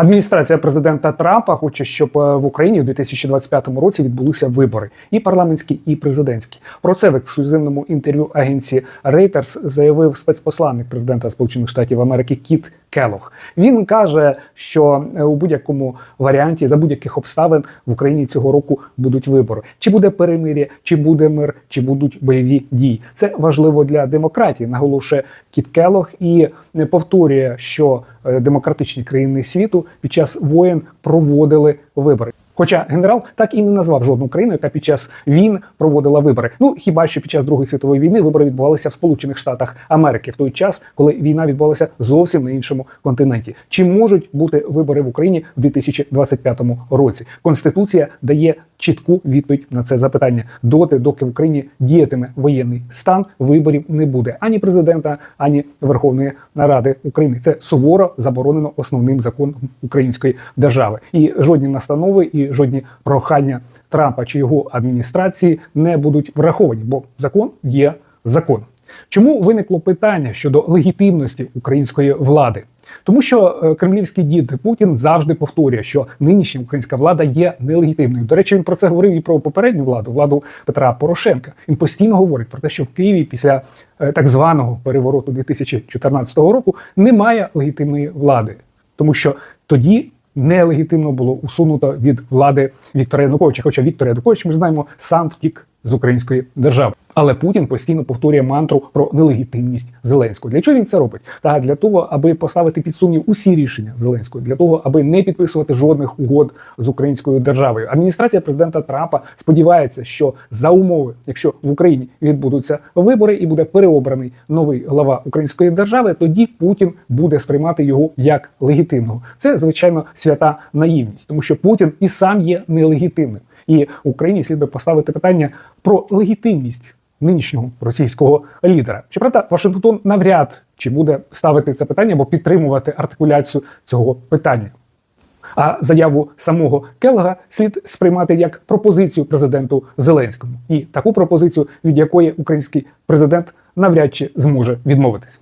Адміністрація президента Трампа хоче, щоб е, в Україні в 2025 році відбулися вибори і парламентські, і президентські. Про це в ексклюзивному інтерв'ю агенції Reuters заявив спецпосланник президента Сполучених Штатів Америки Кіт Келох. Він каже, що е, у будь-якому варіанті за будь-яких обставин в Україні цього року будуть вибори. Чи буде перемир'я, чи буде мир, чи будуть бойові дії. Це важливо для демократії, наголошує Кіт Келох і не повторює, що е, демократичні країни світу під час воєн проводили вибори. Хоча генерал так і не назвав жодну країну, яка під час війн проводила вибори. Ну хіба що під час Другої світової війни вибори відбувалися в Сполучених Штатах Америки в той час, коли війна відбувалася зовсім на іншому континенті. Чи можуть бути вибори в Україні в 2025 році? Конституція дає чітку відповідь на це запитання. Доти, доки в Україні діятиме воєнний стан, виборів не буде ані президента, ані Верховної Ради України. Це суворо заборонено основним законом української держави. І жодні настанови, і жодні прохання Трампа чи його адміністрації не будуть враховані, бо закон є закон. Чому виникло питання щодо легітимності української влади? Тому що е, кремлівський дід Путін завжди повторює, що нинішня українська влада є нелегітимною. До речі, він про це говорив і про попередню владу, владу Петра Порошенка. Він постійно говорить про те, що в Києві після е, так званого перевороту 2014 року немає легітимної влади, тому що тоді. Нелегітимно було усунуто від влади Віктора Януковича. Хоча Віктор Янукович, ми знаємо, сам втік з української держави. Але Путін постійно повторює мантру про нелегітимність Зеленського. Для чого він це робить? Та для того, аби поставити під сумнів усі рішення Зеленського, для того, аби не підписувати жодних угод з українською державою. Адміністрація президента Трампа сподівається, що за умови, якщо в Україні відбудуться вибори і буде переобраний новий глава української держави, тоді Путін буде сприймати його як легітимного. Це звичайно свята наївність, тому що Путін і сам є нелегітимним. І Україні слід би поставити питання про легітимність нинішнього російського лідера. Щоправда, Вашингтон навряд чи буде ставити це питання або підтримувати артикуляцію цього питання. А заяву самого Келга слід сприймати як пропозицію президенту Зеленському, і таку пропозицію, від якої український президент навряд чи зможе відмовитись.